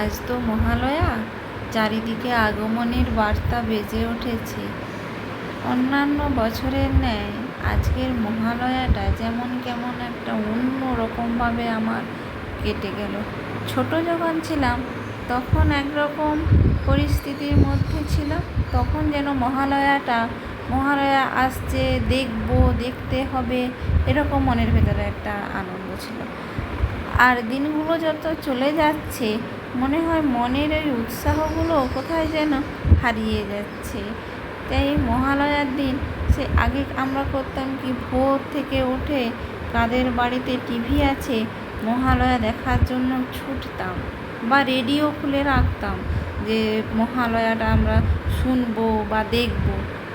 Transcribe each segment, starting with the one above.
আজ তো মহালয়া। চারিদিকে আগমনের বার্তা বেজে উঠেছে। অন্যান্য বছরের ন্যায় আজকের মহালয়াটা যেমন কেমন একটা অন্য রকমভাবে আমার কেটে গেল। ছোট যখন ছিলাম, তখন একরকম পরিস্থিতির মধ্যে ছিলাম। তখন যেন মহালয়াটা, মহালয়া আসছে, দেখব, দেখতে হবে, এরকম মনের ভেতরে একটা আনন্দ ছিল। আর দিনগুলো যত চলে যাচ্ছে মনে হয় মনের ওই উৎসাহগুলো কোথায় যেন হারিয়ে যাচ্ছে। তাই মহালয়ার দিন সে আগে আমরা করতাম কি ভোর থেকে উঠে কাদের বাড়িতে টিভি আছে, মহালয়া দেখার জন্য ছুটতাম বা রেডিও খুলে রাখতাম যে মহালয়াটা আমরা শুনব বা দেখব।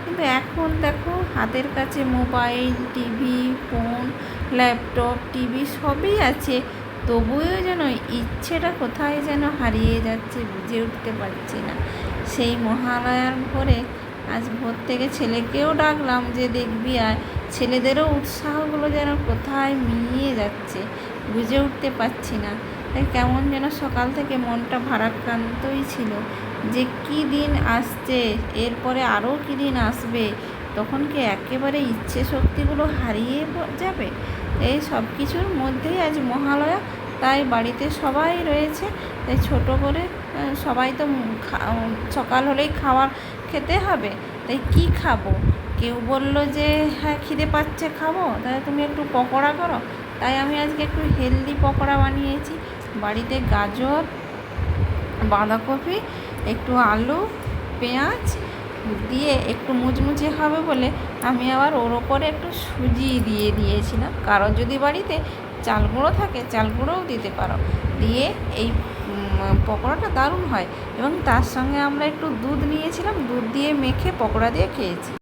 কিন্তু এখন দেখো হাতের কাছে mobile, TV, phone, laptop, TV সবই আছে। তবুও যেন ইচ্ছেটা কোথায় যেন হারিয়ে যাচ্ছে বুঝে উঠতে পারছি না। সেই মহালয়ার ভোরে আজ ভোর থেকে ছেলেকেও ডাকলাম যে, দেখবি আর ছেলেদেরও উৎসাহগুলো যেন কোথায় মিলিয়ে যাচ্ছে বুঝে উঠতে পারছি না। তাই কেমন যেন সকাল থেকে মনটা ভারাক্রান্তই ছিল। যে কী দিন আসছে, এরপরে আরও কী দিন আসবে, তখন কি একেবারে ইচ্ছে শক্তিগুলো হারিয়ে যাবে? এই সব কিছুর মধ্যেই আজ মহালয়া। তাই বাড়িতে সবাই রয়েছে। তাই ছোট করে সবাই তো সকাল হলেই খাওয়ার খেতে হবে। তাই কি খাব? কেউ বলল যে হ্যাঁ খিদে পাচ্ছে, খাব। তাহলে তুমি একটু পকোড়া করো। তাই আমি আজকে একটু হেলদি পকোড়া বানিয়েছি। বাড়িতে গাজর, বাঁধাকপি, একটু আলু, পেঁয়াজ দিয়ে একটু মুচমুচে হবে বলে আমি আবার ওর ওপরে একটু সুজি দিয়ে দিয়েছিলাম। কারও যদি বাড়িতে চাল গুঁড়ো থাকে, চাল গুঁড়োও দিতে পারো। দিয়ে এই পকোড়াটা দারুণ হয়। এবং তার সঙ্গে আমরা একটু দুধ নিয়েছিলাম, দুধ দিয়ে মেখে পকোড়া দিয়ে খেয়েছি।